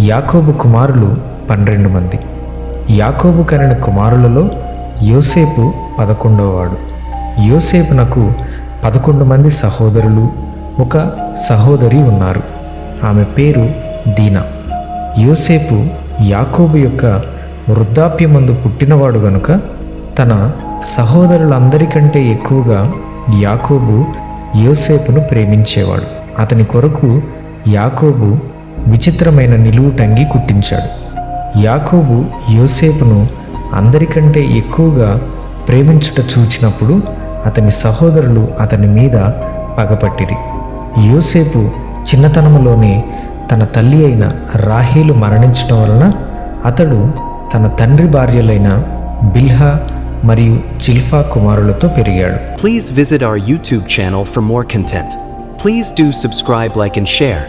యాకోబు కుమారులు పన్నెండు మంది. యాకోబు కనిన కుమారులలో యోసేపు పదకొండవవాడు యోసేపునకు పదకొండు మంది సహోదరులు ఒక సహోదరి ఉన్నారు. ఆమె పేరు దీనా. యోసేపు యాకోబు యొక్క వృద్ధాప్యమందు పుట్టినవాడు గనుక తన సహోదరులందరికంటే ఎక్కువగా యాకోబు యోసేపును ప్రేమించేవాడు. అతని కొరకు యాకోబు విచిత్రమైన నిలువుటంగి కుట్టించాడు. యాకోబు యోసేపును అందరికంటే ఎక్కువగా ప్రేమించుట చూచినప్పుడు అతని సహోదరులు అతని మీద పగపట్టిరి. యోసేపు చిన్నతనములోనే తన తల్లి అయిన రాహేలు మరణించడం వలన అతడు తన తండ్రి భార్యలైన బిల్హా మరియు చిల్ఫా కుమారులతో పెరిగాడు. Please visit our YouTube channel for more content please do subscribe like and share